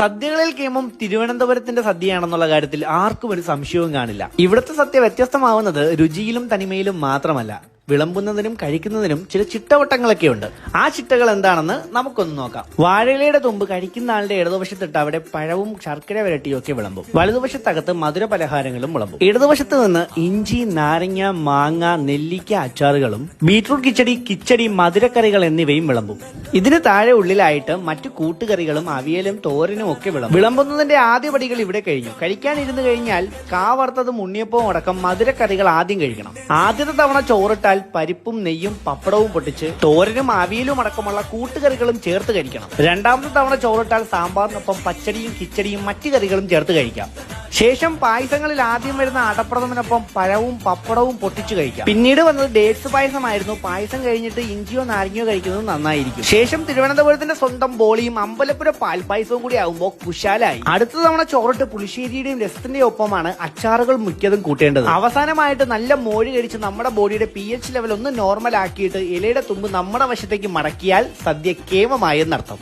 സദ്യകളിൽ കേമം തിരുവനന്തപുരത്തിന്റെ സദ്യയാണെന്നുള്ള കാര്യത്തിൽ ആർക്കും ഒരു സംശയവും കാണില്ല. ഇവിടുത്തെ സദ്യ വ്യത്യസ്തമാവുന്നത് രുചിയിലും തനിമയിലും മാത്രമല്ല. വിളമ്പുന്നതിനും കഴിക്കുന്നതിനും ചില ചിട്ടവട്ടങ്ങളൊക്കെ ഉണ്ട് ആ ചിട്ടകൾ എന്താണെന്ന് നമുക്കൊന്ന് നോക്കാം. വാഴയിലയുടെ തുമ്പ് കഴിക്കുന്ന ആളുടെ ഇടതുവശത്തിട്ട് അവിടെ പഴവും ശർക്കര വരട്ടിയും ഒക്കെ വിളമ്പും. വലതുവശത്തകത്ത് മധുര പലഹാരങ്ങളും വിളമ്പും. ഇടതുവശത്ത് നിന്ന് ഇഞ്ചി നാരങ്ങ മാങ്ങ നെല്ലിക്ക അച്ചാറുകളും ബീട്രൂട്ട് കിച്ചടി കിച്ചടി മധുരക്കറികൾ എന്നിവയും വിളമ്പും. ഇതിന് താഴെ ഉള്ളിലായിട്ട് മറ്റു കൂട്ടുകറികളും അവിയലും തോരനും ഒക്കെ വിളമ്പും. വിളമ്പുന്നതിന്റെ ആദ്യ പടികൾ ഇവിടെ കഴിഞ്ഞു. കഴിക്കാനിരുന്നു കഴിഞ്ഞാൽ കാ വറുത്തതും ഉണ്ണിയപ്പവും അടക്കം മധുരക്കറികൾ ആദ്യം കഴിക്കണം. ആദ്യത്തെ തവണ ചോറിട്ടാൽ പരിപ്പും നെയ്യും പപ്പടവും പൊട്ടിച്ച് തോരനും അവിയലും അടക്കമുള്ള കൂട്ടുകറികളും ചേർത്ത് കഴിക്കണം. രണ്ടാമത്തെ തവണ ചോറിട്ടാൽ സാമ്പാറിനൊപ്പം പച്ചടിയും കിച്ചടിയും മറ്റു കറികളും ചേർത്ത് കഴിക്കാം. ശേഷം പായസങ്ങളിൽ ആദ്യം വരുന്ന അടപ്രഥമനൊപ്പം പഴവും പപ്പടവും പൊട്ടിച്ചു കഴിക്കാം. പിന്നീട് വന്നത് ഡേറ്റ്സ് പായസമായിരുന്നു. പായസം കഴിഞ്ഞിട്ട് ഇഞ്ചിയോ നാരങ്ങയോ കഴിക്കുന്നത് നന്നായിരിക്കും. ശേഷം തിരുവനന്തപുരത്തിന്റെ സ്വന്തം ബോളിയും അമ്പലപ്പുര പാൽപ്പായസവും കൂടി ആകുമ്പോൾ കുശാലായി. അടുത്ത തവണ ചോറിട്ട് പുളിശ്ശേരിയുടെയും രസത്തിന്റെയും ഒപ്പമാണ് അച്ചാറുകൾ മിക്കതും കൂട്ടേണ്ടത്. അവസാനമായിട്ട് നല്ല മോഴി കഴിച്ച് നമ്മുടെ ബോഡിയുടെ പി എച്ച് ലെവൽ ഒന്ന് നോർമൽ ആക്കിയിട്ട് ഇലയുടെ തുമ്പ് നമ്മുടെ വശത്തേക്ക് മടക്കിയാൽ സദ്യ കേമമായി എന്നർത്ഥം